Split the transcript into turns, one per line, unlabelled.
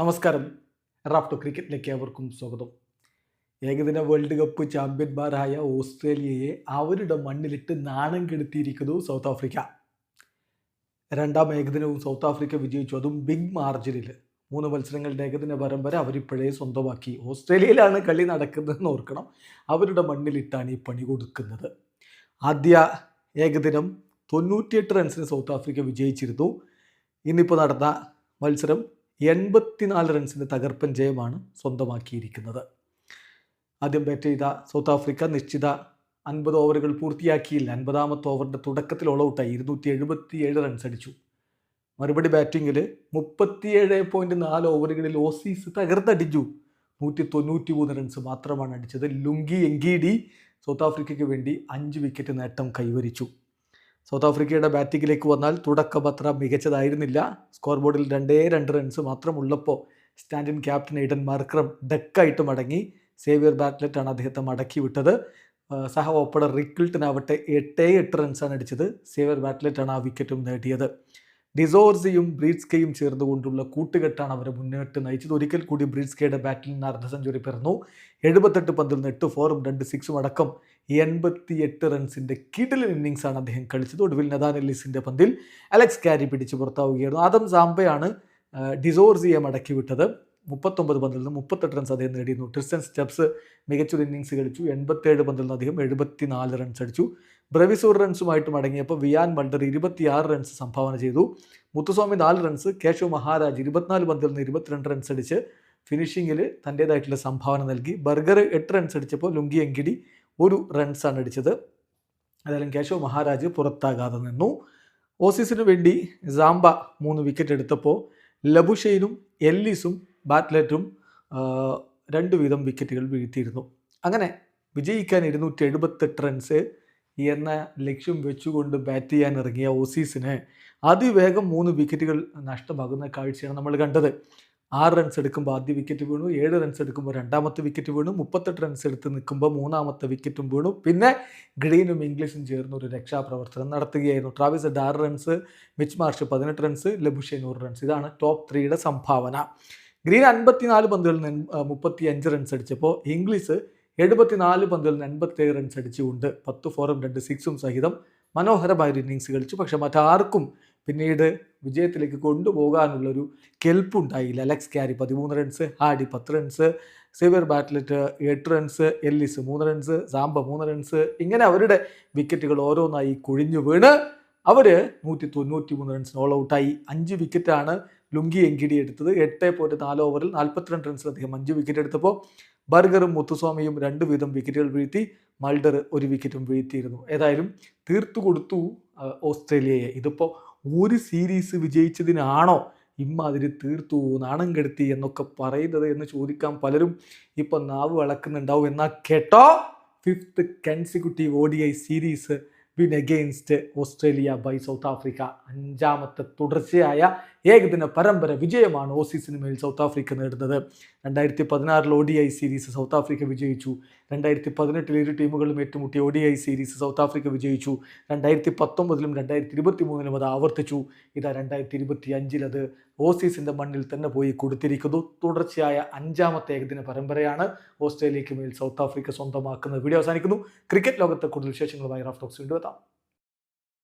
നമസ്കാരം. റാഫ്റ്റോ ക്രിക്കറ്റിലേക്ക് അവർക്കും സ്വാഗതം. ഏകദിന വേൾഡ് കപ്പ് ചാമ്പ്യന്മാരായ ഓസ്ട്രേലിയയെ അവരുടെ മണ്ണിലിട്ട് നാണം കെടുത്തിയിരിക്കുന്നു സൗത്ത് ആഫ്രിക്ക. രണ്ടാം ഏകദിനവും സൗത്ത് ആഫ്രിക്ക വിജയിച്ചു. അതും ബിഗ് മാർജിനിൽ മൂന്ന് മത്സരങ്ങളുടെ ഏകദിന പരമ്പര അവരിപ്പോഴേ സ്വന്തമാക്കി. ഓസ്ട്രേലിയയിലാണ് കളി നടക്കുന്നതെന്ന് ഓർക്കണം. അവരുടെ മണ്ണിലിട്ടാണ് ഈ പണി കൊടുക്കുന്നത്. ആദ്യ ഏകദിനം തൊണ്ണൂറ്റിയെട്ട് റൺസിന് സൗത്ത് ആഫ്രിക്ക വിജയിച്ചിരുന്നു. ഇന്നിപ്പോൾ നടന്ന മത്സരം എൺപത്തിനാല് റൺസിന്റെ തകർപ്പൻ ജയമാണ് സ്വന്തമാക്കിയിരിക്കുന്നത്. ആദ്യം ബാറ്റ് ചെയ്ത സൗത്ത് ആഫ്രിക്ക നിശ്ചിത അൻപത് ഓവറുകൾ പൂർത്തിയാക്കിയില്ല. അൻപതാമത്തെ ഓവറിന്റെ തുടക്കത്തിൽ ഓൾ ഔട്ടായി ഇരുന്നൂറ്റി എഴുപത്തി ഏഴ് റൺസ് അടിച്ചു. മറുപടി ബാറ്റിങ്ങിൽ മുപ്പത്തിയേഴ് പോയിന്റ് നാല് ഓവറുകളിൽ ഓസീസ് തകർത്തടിച്ചു. നൂറ്റി തൊണ്ണൂറ്റി മൂന്ന് റൺസ് മാത്രമാണ് അടിച്ചത്. ലുങ്കി എങ്കിഡി സൗത്ത് ആഫ്രിക്കയ്ക്ക് വേണ്ടി അഞ്ച് വിക്കറ്റ് നേട്ടം കൈവരിച്ചു. സൗത്ത് ആഫ്രിക്കയുടെ ബാറ്റിങ്ങിലേക്ക് വന്നാൽ തുടക്കം അത്ര മികച്ചതായിരുന്നില്ല. സ്കോർ ബോർഡിൽ രണ്ടേ രണ്ട് റൺസ് മാത്രം ഉള്ളപ്പോൾ സ്റ്റാൻഡിൻ ക്യാപ്റ്റൻ എയ്ഡൻ മാർക്രം ഡക്കായിട്ട് മടങ്ങി. സേവിയർ ബാറ്റ്ലെറ്റാണ് അദ്ദേഹത്തെ മടക്കി വിട്ടത് സഹ ഓപ്പണർ റിക്കിൾട്ടനാവട്ടെ എട്ടേ എട്ട് റൺസാണ് അടിച്ചത്. സേവിയർ ബാറ്റ്ലെറ്റാണ് ആ വിക്കറ്റും നേടിയത്. ഡിസോർസിയും ബ്രീഡ്സ്കയും ചേർന്നുകൊണ്ടുള്ള കൂട്ടുകെട്ടാണ് അവരെ മുന്നോട്ട് നയിച്ചത്. ഒരിക്കൽ കൂടി ബ്രീഡ്സ്കയുടെ ബാറ്റിൽ നിന്ന് അർദ്ധ സെഞ്ചുറി പിറന്നു. എഴുപത്തെട്ട് പന്തിൽ നിന്ന് എട്ട് ഫോറും രണ്ട് സിക്സും അടക്കം എൺപത്തി എട്ട് റൺസിന്റെ കിടിലൻ ഇന്നിങ്സാണ് അദ്ദേഹം കളിച്ചത്. ഒടുവിൽ നദാൻ എല്ലിസിന്റെ പന്തിൽ അലക്സ് കാരി പിടിച്ച് പുറത്താവുകയായിരുന്നു. ആദം സാംബയാണ് ഡിസോർസിയെ മടക്കി വിട്ടത്. മുപ്പത്തൊമ്പത് പന്തിൽ നിന്ന് മുപ്പത്തെട്ട് റൺസ് അദ്ദേഹം നേടിയിരുന്നു. ട്രിസ്റ്റൻ സ്റ്റെപ്സ് മികച്ചൊരു ഇന്നിങ്സ് കളിച്ചു. എൺപത്തേഴ് പന്തിൽ നിന്ന് അദ്ദേഹം എഴുപത്തിനാല് റൺസ് അടിച്ചു. ബ്രവിസൂർ റൺസുമായിട്ട് മടങ്ങിയപ്പോൾ വിയാൻ മൾഡർ ഇരുപത്തിയാറ് റൺസ് സംഭാവന ചെയ്തു. മുത്തുസ്വാമി നാല് റൺസ് കേശവ് മഹാരാജ് ഇരുപത്തിനാല് പന്തിൽ നിന്ന് ഇരുപത്തിരണ്ട് റൺസ് അടിച്ച് ഫിനിഷിങ്ങിൽ തന്റേതായിട്ടുള്ള സംഭാവന നൽകി. ബർഗർ എട്ട് റൺസ് അടിച്ചപ്പോൾ ലുങ്കി എങ്കിടി ഒരു റൺസാണ് അടിച്ചത്. ഏതായാലും കേശവ് മഹാരാജ് പുറത്താകാതെ നിന്നു. ഓസീസിന് വേണ്ടി സാംബ മൂന്ന് വിക്കറ്റ് എടുത്തപ്പോൾ ലബുഷെയിനും എല്ലിസും ബാറ്റ്ലറ്റും രണ്ട് വീതം വിക്കറ്റുകൾ വീഴ്ത്തിയിരുന്നു. അങ്ങനെ വിജയിക്കാൻ ഇരുന്നൂറ്റി എഴുപത്തെട്ട് റൺസ് എന്ന ലക്ഷ്യം വെച്ചുകൊണ്ട് ബാറ്റ് ചെയ്യാൻ ഇറങ്ങിയ ഓസീസിന് അതിവേഗം മൂന്ന് വിക്കറ്റുകൾ നഷ്ടമാകുന്ന കാഴ്ചയാണ് നമ്മൾ കണ്ടത്. ആറ് റൺസ് എടുക്കുമ്പോൾ ആദ്യ വിക്കറ്റ് വീണു ഏഴ് റൺസ് എടുക്കുമ്പോൾ രണ്ടാമത്തെ വിക്കറ്റ് വീണു മുപ്പത്തെട്ട് റൺസ് എടുത്ത് നിൽക്കുമ്പോൾ മൂന്നാമത്തെ വിക്കറ്റും വീണു. പിന്നെ ഗ്രീനും ഇംഗ്ലീഷും ചേർന്ന് ഒരു രക്ഷാപ്രവർത്തനം നടത്തുകയായിരുന്നു. ട്രാവിസ് ഹെഡ് ആറ് റൺസ് മിച്ച് മാർഷ് പതിനെട്ട് റൺസ് ലബുഷെ നൂറ് റൺസ് ഇതാണ് ടോപ്പ് ത്രീയുടെ സംഭാവന. ഗ്രീൻ അൻപത്തിനാല് പന്തുകളിൽ നിന്ന് മുപ്പത്തി അഞ്ച് റൺസ് അടിച്ചപ്പോൾ ഇംഗ്ലീഷ് എഴുപത്തിനാല് പന്തുകളിൽ എൺപത്തേഴ് റൺസ് അടിച്ചുകൊണ്ട് പത്ത് ഫോറും രണ്ട് സിക്സും സഹിതം മനോഹരമായ ഒരു ഇന്നിങ്സ് കളിച്ചു. പക്ഷെ മറ്റാർക്കും പിന്നീട് വിജയത്തിലേക്ക് കൊണ്ടുപോകാനുള്ളൊരു കെൽപ്പുണ്ടായില്ല. അലക്സ് ക്യാരി പതിമൂന്ന് റൺസ് ഹാഡി പത്ത് റൺസ് സേവിയർ ബാറ്റ്ലറ്റ് എട്ട് റൺസ് എല്ലിസ് മൂന്ന് റൺസ് സാംബ മൂന്ന് റൺസ് ഇങ്ങനെ അവരുടെ വിക്കറ്റുകൾ ഓരോന്നായി കുഴിഞ്ഞു വീണ് അവർ നൂറ്റി തൊണ്ണൂറ്റി മൂന്ന് റൺസിന് ഓൾ ഔട്ടായി അഞ്ച് വിക്കറ്റാണ് ലുങ്കി എങ്കിടി എടുത്തത്. എട്ട് പോയിന്റ് നാല് ഓവറിൽ നാൽപ്പത്തിരണ്ട് റൺസിൽ അദ്ദേഹം അഞ്ച് വിക്കറ്റ് എടുത്തപ്പോൾ ബർഗറും മുത്തുസ്വാമിയും രണ്ട് വീതം വിക്കറ്റുകൾ വീഴ്ത്തി മൾഡർ ഒരു വിക്കറ്റും വീഴ്ത്തിയിരുന്നു. ഏതായാലും തീർത്തു കൊടുത്തു ഓസ്ട്രേലിയയെ. ഇതിപ്പോൾ ഒരു സീരീസ് വിജയിച്ചതിനാണോ ഇമ്മാതിരി തീർത്തു നാണം കെടുത്തി എന്നൊക്കെ പറയുന്നത് എന്ന് ചോദിക്കാൻ പലരും ഇപ്പം നാവ് വളക്കുന്നുണ്ടാവും. എന്നാൽ കേട്ടോ fifth consecutive O series win against Australia by South Africa അഞ്ചാമത്തെ തുടർച്ചയായ ഏകദിന പരമ്പര വിജയമാണ് ഓസീസിന് മേൽ സൗത്ത് ആഫ്രിക്ക നേടുന്നത്. രണ്ടായിരത്തി പതിനാറിൽ O D I series South Africa വിജയിച്ചു. രണ്ടായിരത്തി പതിനെട്ടിൽ ഇരു ടീമുകളും ഏറ്റുമുട്ടിയ O D I series South Africa വിജയിച്ചു. രണ്ടായിരത്തി പത്തൊമ്പതിലും രണ്ടായിരത്തി ഇരുപത്തി മൂന്നിലും അത് ആവർത്തിച്ചു. ഇതാ രണ്ടായിരത്തി ഇരുപത്തി അഞ്ചിൽ അത് ഓസീസിന്റെ മണ്ണിൽ തന്നെ പോയി കൊടുത്തിരിക്കുന്നു. തുടർച്ചയായ അഞ്ചാമത്തെ ഏകദിന പരമ്പരയാണ് ഓസ്ട്രേലിയക്ക് മേൽ സൗത്ത് ആഫ്രിക്ക സ്വന്തമാക്കുന്നത് വീഡിയോ അവസാനിക്കുന്നു. ക്രിക്കറ്റ് ലോകത്തെ കൂടുതൽ വിശേഷങ്ങളുമായി റാഫ് ടോക്സ് വീണ്ടും എത്താം.